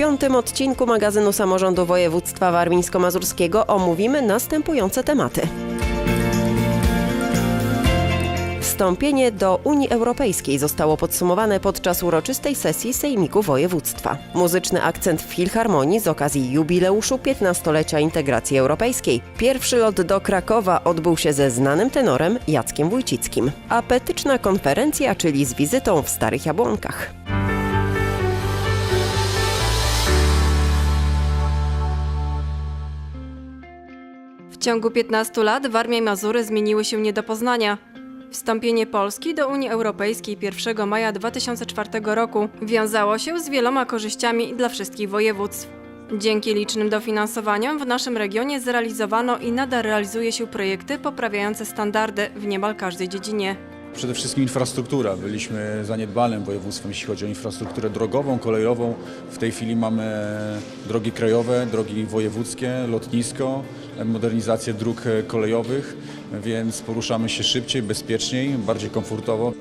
piątym odcinku magazynu Samorządu Województwa Warmińsko-Mazurskiego omówimy następujące tematy. Wstąpienie do Unii Europejskiej zostało podsumowane podczas uroczystej sesji Sejmiku Województwa. Muzyczny akcent w Filharmonii z okazji jubileuszu 15-lecia integracji europejskiej. Pierwszy lot do Krakowa odbył się ze znanym tenorem Jackiem Wójcickim. Apetyczna konferencja, czyli z wizytą w Starych Jabłonkach. W ciągu 15 lat Warmia i Mazury zmieniły się nie do poznania. Wstąpienie Polski do Unii Europejskiej 1 maja 2004 roku wiązało się z wieloma korzyściami dla wszystkich województw. Dzięki licznym dofinansowaniom w naszym regionie zrealizowano i nadal realizuje się projekty poprawiające standardy w niemal każdej dziedzinie. Przede wszystkim infrastruktura. Byliśmy zaniedbanym województwem, jeśli chodzi o infrastrukturę drogową, kolejową. W tej chwili mamy drogi krajowe, drogi wojewódzkie, lotnisko, modernizację dróg kolejowych, więc poruszamy się szybciej, bezpieczniej, bardziej komfortowo.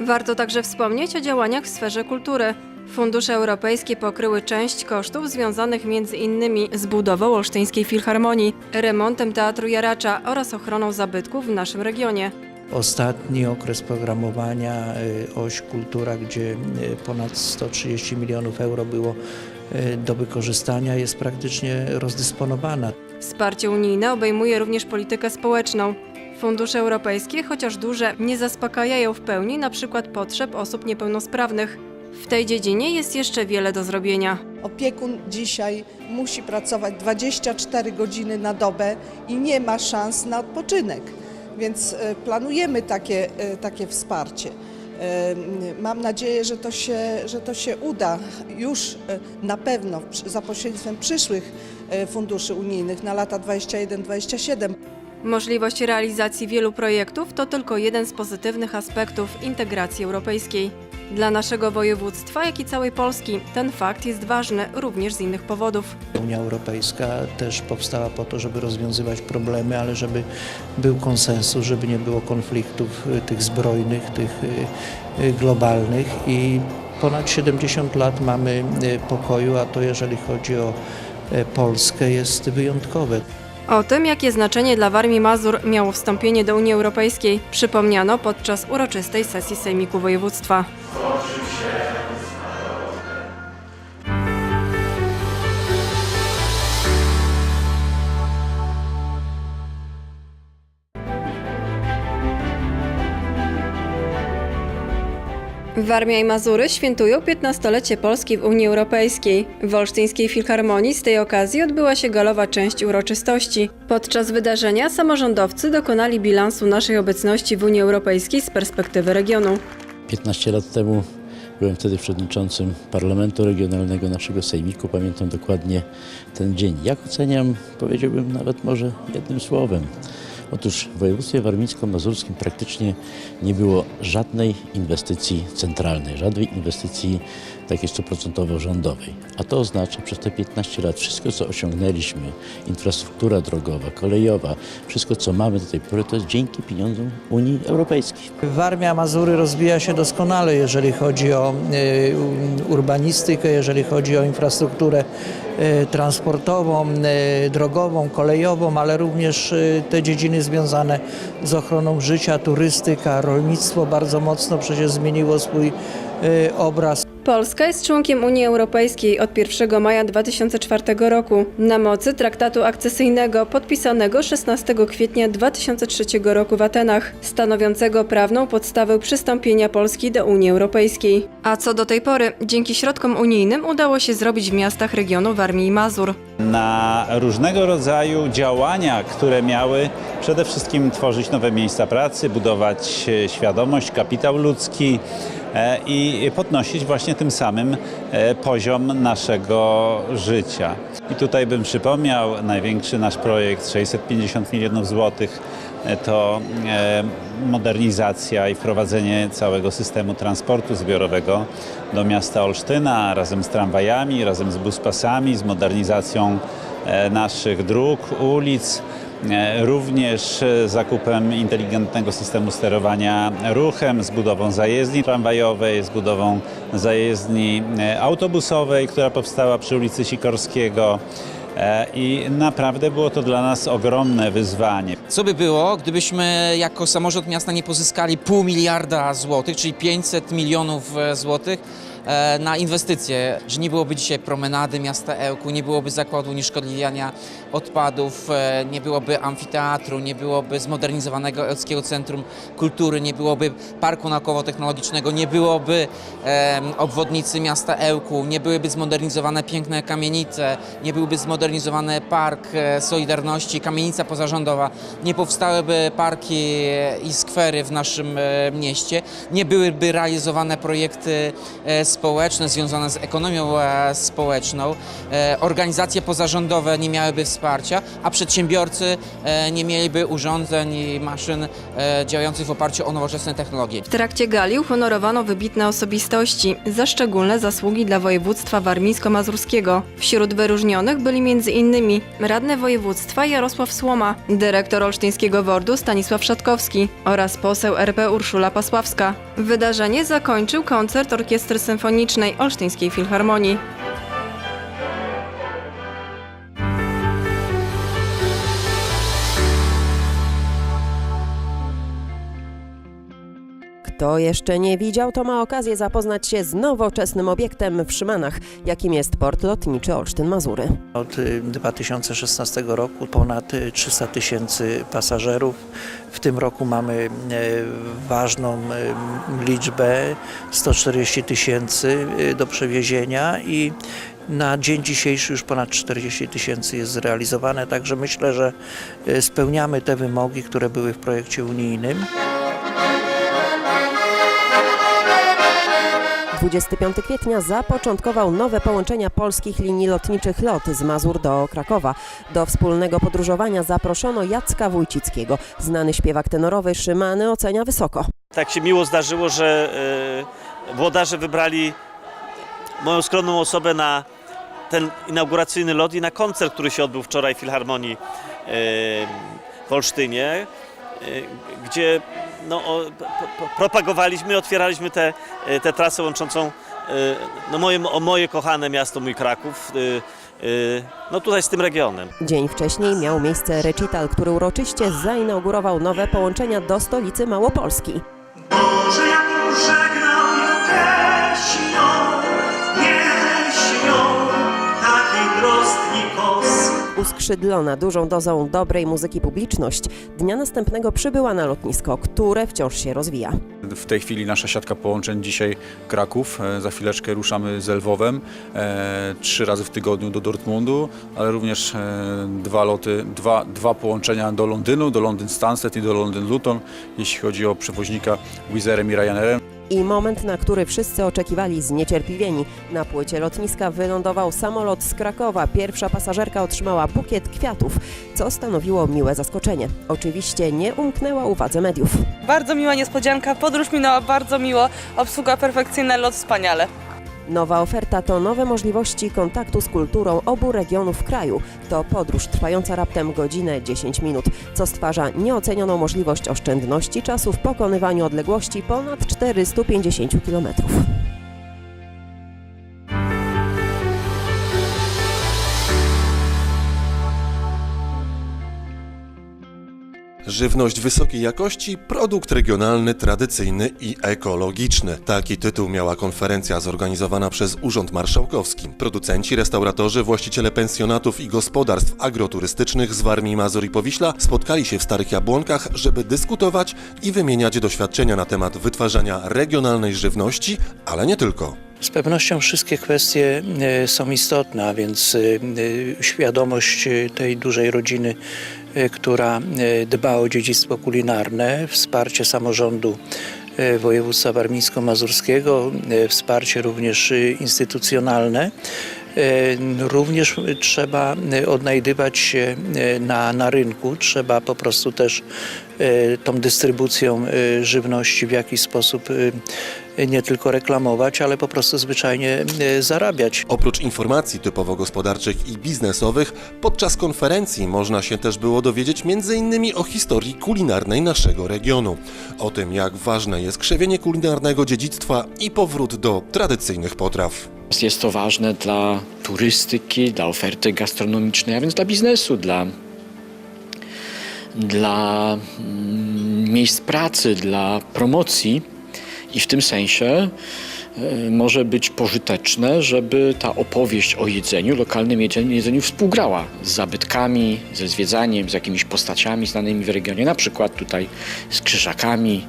Warto także wspomnieć o działaniach w sferze kultury. Fundusze europejskie pokryły część kosztów związanych między innymi z budową Olsztyńskiej Filharmonii, remontem Teatru Jaracza oraz ochroną zabytków w naszym regionie. Ostatni okres programowania y, oś kultura, gdzie y, ponad 130 milionów euro było do wykorzystania, jest praktycznie rozdysponowana. Wsparcie unijne obejmuje również politykę społeczną. Fundusze europejskie, chociaż duże, nie zaspokajają w pełni np. potrzeb osób niepełnosprawnych. W tej dziedzinie jest jeszcze wiele do zrobienia. Opiekun dzisiaj musi pracować 24 godziny na dobę i nie ma szans na odpoczynek, więc e, planujemy takie, e, takie wsparcie. Mam nadzieję, że to, się, że to się uda już e, na pewno za pośrednictwem przyszłych e, funduszy unijnych na lata 21-27. Możliwość realizacji wielu projektów to tylko jeden z pozytywnych aspektów integracji europejskiej. Dla naszego województwa, jak i całej Polski, ten fakt jest ważny również z innych powodów. Unia Europejska też powstała po to, żeby rozwiązywać problemy, ale żeby był konsensus, żeby nie było konfliktów y, tych zbrojnych, tych y, y, globalnych i ponad 70 lat mamy pokoju, a to jeżeli chodzi o Polskę jest wyjątkowe. O tym, jakie znaczenie dla Warmii Mazur miało wstąpienie do Unii Europejskiej, przypomniano podczas uroczystej sesji Sejmiku Województwa. Warmia i Mazury świętują 15-lecie Polski w Unii Europejskiej. W Olsztyńskiej Filharmonii z tej okazji odbyła się galowa część uroczystości. Podczas wydarzenia samorządowcy dokonali bilansu naszej obecności w Unii Europejskiej z perspektywy regionu. 15 lat temu byłem wtedy przewodniczącym Parlamentu Regionalnego naszego Sejmiku. Pamiętam dokładnie ten dzień. Jak oceniam, powiedziałbym nawet może jednym słowem. Otóż w województwie warmińsko-mazurskim praktycznie nie było żadnej inwestycji centralnej, żadnej inwestycji takiej stuprocentowo rządowej. A to oznacza przez te 15 lat wszystko, co osiągnęliśmy, infrastruktura drogowa, kolejowa, wszystko, co mamy do tej pory, to jest dzięki pieniądzom Unii Europejskiej. Warmia Mazury rozwija się doskonale, jeżeli chodzi o e, urbanistykę, jeżeli chodzi o infrastrukturę transportową, e, drogową, kolejową, ale również e, te dziedziny związane z ochroną życia, turystyka, rolnictwo bardzo mocno przecież zmieniło swój obraz. Polska jest członkiem Unii Europejskiej od 1 maja 2004 roku na mocy traktatu akcesyjnego podpisanego 16 kwietnia 2003 roku w Atenach, stanowiącego prawną podstawę przystąpienia Polski do Unii Europejskiej. A co do tej pory, dzięki środkom unijnym udało się zrobić w miastach regionu Warmii i Mazur. na różnego rodzaju działania, które miały przede wszystkim tworzyć nowe miejsca pracy, budować e, świadomość, kapitał ludzki i podnosić właśnie tym samym e, poziom naszego życia. I tutaj bym przypomniał największy nasz projekt 650 milionów złotych e, to e, modernizacja i wprowadzenie całego systemu transportu zbiorowego do miasta Olsztyna razem z tramwajami, razem z buspasami, z modernizacją e, naszych dróg, ulic. E, również e, zakupem inteligentnego systemu sterowania ruchem, z budową zajezdni tramwajowej, z budową zajezdni e, autobusowej, która powstała przy ulicy Sikorskiego. I naprawdę było to dla nas ogromne wyzwanie. Co by było, gdybyśmy jako samorząd miasta nie pozyskali pół miliarda złotych, czyli 500 milionów złotych na inwestycje, że nie byłoby dzisiaj promenady miasta Ełku, nie byłoby zakładu unieszkodliwiania odpadów, e, nie byłoby amfiteatru, nie byłoby zmodernizowanego Ełckiego Centrum Kultury, nie byłoby parku naukowo-technologicznego, nie byłoby obwodnicy miasta Ełku, nie byłyby zmodernizowane piękne kamienice, nie byłby zmodernizowany park e, Solidarności, kamienica pozarządowa, nie powstałyby parki e, i skwery w naszym e, mieście, nie byłyby realizowane projekty e, społeczne związane z ekonomią e, społeczną, e, organizacje pozarządowe nie miałyby wsparcia, a przedsiębiorcy e, nie mieliby urządzeń i maszyn działających w oparciu o nowoczesne technologie. W trakcie gali uhonorowano wybitne osobistości za szczególne zasługi dla województwa warmińsko-mazurskiego. Wśród wyróżnionych byli m.in. radny województwa Jarosław Słoma, dyrektor olsztyńskiego WORD-u Stanisław Szatkowski oraz poseł RP Urszula Pasławska. Wydarzenie zakończył koncert Orkiestry Symfonicznej Olsztyńskiej Filharmonii. Kto jeszcze nie widział, to ma okazję zapoznać się z nowoczesnym obiektem w Szymanach, jakim jest port lotniczy Olsztyn-Mazury. Od y, 2016 roku ponad y, 300 tysięcy pasażerów. W tym roku mamy y, ważną y, liczbę 140 tysięcy y, do przewiezienia i na dzień dzisiejszy już ponad 40 tysięcy jest zrealizowane, także myślę, że y, spełniamy te wymogi, które były w projekcie unijnym. 25 kwietnia zapoczątkował nowe połączenia polskich linii lotniczych LOT z Mazur do Krakowa. Do wspólnego podróżowania zaproszono Jacka Wójcickiego. Znany śpiewak tenorowy Szymany ocenia wysoko. Tak się miło zdarzyło, że e, włodarze wybrali moją skromną osobę na ten inauguracyjny lot i na koncert, który się odbył wczoraj w Filharmonii e, w Olsztynie, gdzie no, o, p- p- propagowaliśmy, otwieraliśmy tę te, te trasę łączącą e, no, moje, o moje kochane miasto, mój Kraków, no tutaj z tym regionem. Dzień wcześniej miał miejsce recital, który uroczyście zainaugurował nowe połączenia do stolicy Małopolski. Boże, jaką żegnał Uskrzydlona dużą dozą dobrej muzyki publiczność, dnia następnego przybyła na lotnisko, które wciąż się rozwija. W tej chwili nasza siatka połączeń dzisiaj Kraków, e, za chwileczkę ruszamy z Lwowem, e, trzy razy w tygodniu do Dortmundu, ale również e, dwa loty, dwa, dwa połączenia do Londynu, do Londyn Stansted i do Londyn Luton, jeśli chodzi o przewoźnika Wizerem i Ryanerem. I moment, na który wszyscy oczekiwali zniecierpliwieni. Na płycie lotniska wylądował samolot z Krakowa. Pierwsza pasażerka otrzymała bukiet kwiatów, co stanowiło miłe zaskoczenie. Oczywiście nie umknęła uwadze mediów. Bardzo miła niespodzianka, podróż minęła bardzo miło, obsługa perfekcyjna, lot wspaniale. Nowa oferta to nowe możliwości kontaktu z kulturą obu regionów kraju. To podróż trwająca raptem godzinę 10 minut, co stwarza nieocenioną możliwość oszczędności czasu w pokonywaniu odległości ponad 450 kilometrów. Żywność wysokiej jakości, produkt regionalny, tradycyjny i ekologiczny. Taki tytuł miała konferencja zorganizowana przez Urząd Marszałkowski. Producenci, restauratorzy, właściciele pensjonatów i gospodarstw agroturystycznych z Warmii, Mazur i Powiśla spotkali się w Starych Jabłonkach, żeby dyskutować i wymieniać doświadczenia na temat wytwarzania regionalnej żywności, ale nie tylko. Z pewnością wszystkie kwestie e, są istotne, a więc e, e, świadomość tej dużej rodziny, która e, dba o dziedzictwo kulinarne, wsparcie samorządu e, województwa warmińsko-mazurskiego, wsparcie również instytucjonalne. Również trzeba odnajdywać się na, na rynku, trzeba po prostu też tą dystrybucją żywności w jakiś sposób nie tylko reklamować, ale po prostu zwyczajnie e, zarabiać. Oprócz informacji typowo gospodarczych i biznesowych, podczas konferencji można się też było dowiedzieć m.in. o historii kulinarnej naszego regionu. O tym, jak ważne jest krzewienie kulinarnego dziedzictwa i powrót do tradycyjnych potraw. Jest to ważne dla turystyki, dla oferty gastronomicznej, a więc dla biznesu, dla, dla mm, miejsc pracy, dla promocji. I w tym sensie e, może być pożyteczne, żeby ta opowieść o jedzeniu, lokalnym jedzeniu, jedzeniu współgrała z zabytkami, ze zwiedzaniem, z jakimiś postaciami znanymi w regionie, na przykład tutaj z Krzyżakami,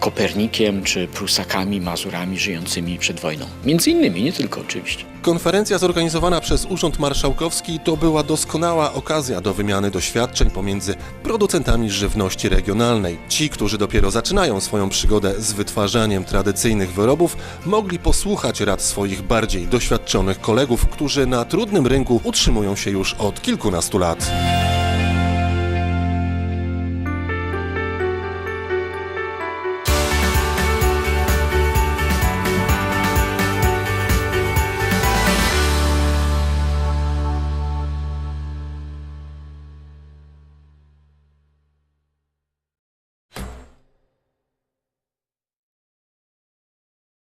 Kopernikiem czy Prusakami, Mazurami żyjącymi przed wojną. Między innymi, nie tylko oczywiście. Konferencja zorganizowana przez Urząd Marszałkowski to była doskonała okazja do wymiany doświadczeń pomiędzy producentami żywności regionalnej. Ci, którzy dopiero zaczynają swoją przygodę z wytwarzaniem tradycyjnych wyrobów, mogli posłuchać rad swoich bardziej doświadczonych kolegów, którzy na trudnym rynku utrzymują się już od kilkunastu lat.